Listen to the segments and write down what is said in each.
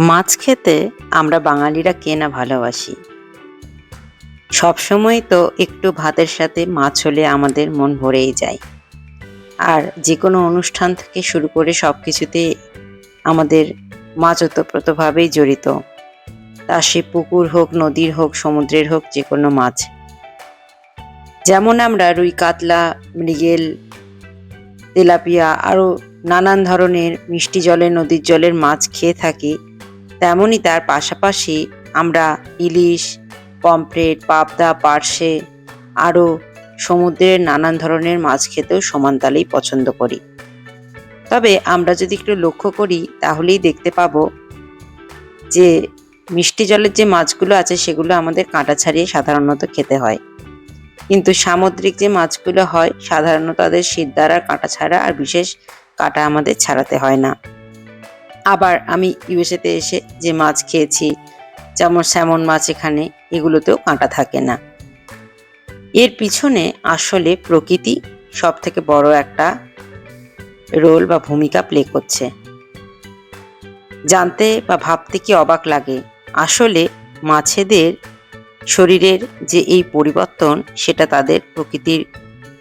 মাছ খেতে আমরা বাঙালিরা কে না ভালোবাসি? সবসময় তো একটু ভাতের সাথে মাছ হলে আমাদের মন ভরেই যায়। আর যে কোনো অনুষ্ঠান থেকে শুরু করে সব কিছুতে আমাদের মাছ ওতপ্রোতভাবেই জড়িত। তা সে পুকুর হোক, নদীর হোক, সমুদ্রের হোক যে কোনো মাছ। যেমন আমরা রুই, কাতলা, মৃগেল, তেলাপিয়া, আরও নানান ধরনের মিষ্টি জলের নদীর জলের মাছ খেয়ে থাকি। তেমনই তার পাশাপাশি আমরা ইলিশ, পমফ্রেট, পাবদা, পার্শে আরও সমুদ্রের নানান ধরনের মাছ খেতেও সমানতালেই পছন্দ করি। তবে আমরা যদি একটু লক্ষ্য করি, তাহলেই দেখতে পাবো যে মিষ্টি জলের যে মাছগুলো আছে, সেগুলো আমাদের কাঁটা ছাড়িয়ে সাধারণত খেতে হয়। কিন্তু সামুদ্রিক যে মাছগুলো হয়, সাধারণত তাদের সিদ্ধার আর কাঁটা ছাড়া আর বিশেষ কাঁটা আমাদের ছাড়াতে হয় না। আবার আমি ইউএসএতে এসে যে মাছ খেয়েছি, যেমন স্যামন মাছ এখানে, এগুলোতেও কাঁটা থাকে না। এর পিছনে আসলে প্রকৃতি সব থেকে বড় একটা রোল বা ভূমিকা প্লে করছে। জানতে বা ভাবতে কি অবাক লাগে? আসলে মাছেদের শরীরের যে এই পরিবর্তন, সেটা তাদের প্রকৃতির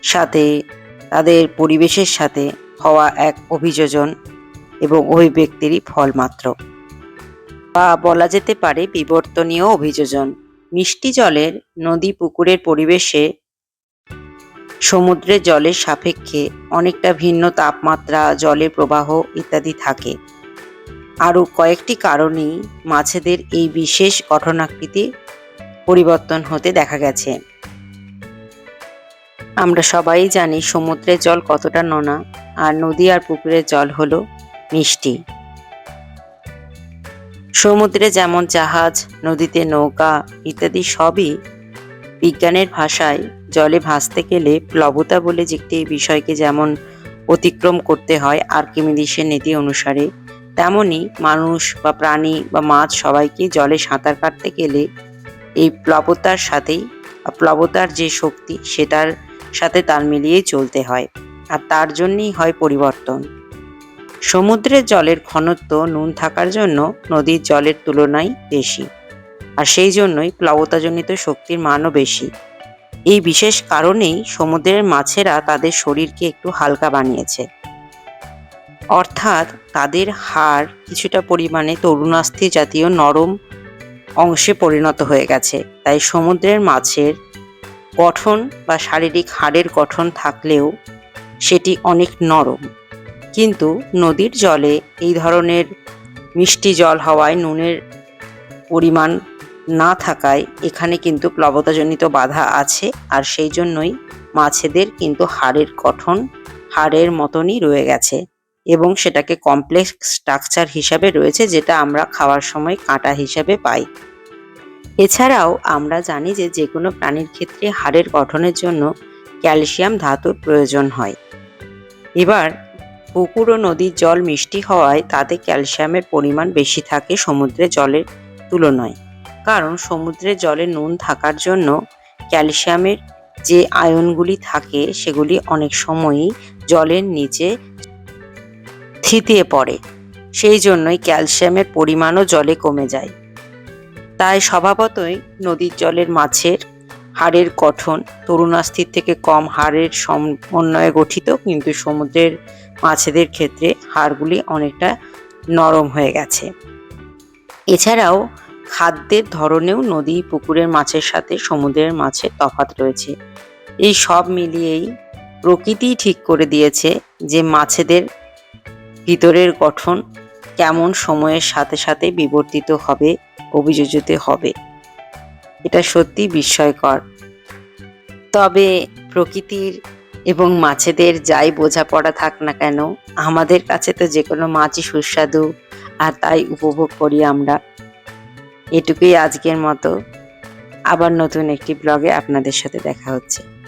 সাথে, তাদের পরিবেশের সাথে হওয়া এক অভিযোজন। এবং অভিব্যক্তিরই ফল মাত্র বা বলা যেতে পারে বিবর্তনীয় অভিযোজন। মিষ্টি জলের নদী পুকুরের পরিবেশে সমুদ্রের জলের সাপেক্ষে অনেকটা ভিন্ন তাপমাত্রা, জলের প্রবাহ ইত্যাদি থাকে। আরও কয়েকটি কারণেই মাছেদের এই বিশেষ গঠনাকৃতি পরিবর্তন হতে দেখা গেছে। আমরা সবাই জানি সমুদ্রের জল কতটা নোনা, আর নদী আর পুকুরের জল হলো মিষ্টি। সমুদ্রে যেমন জাহাজ, নদীতে নৌকা ইত্যাদি সবই বিজ্ঞানের ভাষায় জলে ভাসতে গেলে প্লবতা বলে একটি বিষয়কে যেমন অতিক্রম করতে হয় আর্কিমিডিসের নীতি অনুসারে, তেমনি মানুষ বা প্রাণী বা মাছ সবাইকে জলে সাঁতার কাটতে গেলে এই প্লবতার সাথেই প্লবতার যে শক্তি সেটার সাথে তাল মিলিয়েই চলতে হয়। আর তার জন্যই হয় পরিবর্তন। সমুদ্রের জলের ঘনত্ব নুন থাকার জন্য নদীর জলের তুলনায় বেশি। আর সেই জন্যই প্লবতাজনিত শক্তির মানও বেশি। এই বিশেষ কারণেই সমুদ্রের মাছেরা তাদের শরীরকে একটু হালকা বানিয়েছে। অর্থাৎ তাদের হাড় কিছুটা পরিমাণে তরুণাস্থি জাতীয় নরম অংশে পরিণত হয়ে গেছে। তাই সমুদ্রের মাছের গঠন বা শারীরিক হাড়ের গঠন থাকলেও সেটি অনেক নরম। কিন্তু নদীর জলে এই ধরনের মিষ্টি জল হওয়ায় নুনের পরিমাণ না থাকায় এখানে কিন্তু প্লবতাজনিত বাধা আছে আর সেই জন্যই মাছেদের কিন্তু হাড়ের গঠন হাড়ের মতনই রয়ে গেছে এবং সেটাকে কমপ্লেক্স স্ট্রাকচার হিসাবে রয়েছে যেটা আমরা খাওয়ার সময় কাঁটা হিসাবে পাই। এছাড়াও আমরা জানি যে যে কোনো প্রাণীর ক্ষেত্রে হাড়ের গঠনের জন্য ক্যালসিয়াম ধাতুর প্রয়োজন হয়। এবার পুকুর ও নদীর জল মিষ্টি হওয়ায় তাতে ক্যালসিয়ামের পরিমাণ বেশি থাকে সমুদ্রের জলের তুলনায়। কারণ সমুদ্রের জলে নুন থাকার জন্য ক্যালসিয়ামের যে আয়নগুলি থাকে, সেগুলি অনেক সময়ই জলের নিচে থিতিয়ে পড়ে। সেই জন্যই ক্যালসিয়ামের পরিমাণও জলে কমে যায়। তাই স্বভাবতই নদীর জলের মাছের হাড়ের গঠন। তরুণাস্থির থেকে কম হাড়ের সমন্বয়ে গঠিত, কিন্তু সমুদ্রের মাছেদের ক্ষেত্রে হাড়গুলি অনেকটা নরম হয়ে গেছে। এছাড়াও খাদ্যের ধরনেও নদী, পুকুরের মাছের সাথে সমুদ্রের মাছের তফাৎ রয়েছে। এই সব মিলিয়েই প্রকৃতি ঠিক করে দিয়েছে যে মাছেদের ভিতরের গঠন কেমন সময়ের সাথে সাথে বিবর্তিত হবে, অভিযোজিত হবে। এটা সত্যি বিস্ময়কর। তবে প্রকৃতির এবং মাছেদের যাই বোঝাপড়া থাক না কেন, আমাদের কাছে তো যে কোনো মাছই সুস্বাদু, আর তাই উপভোগ করি আমরা। এটুকুই আজকের মতো। আবার নতুন একটি ব্লগে আপনাদের সাথে দেখা হচ্ছে।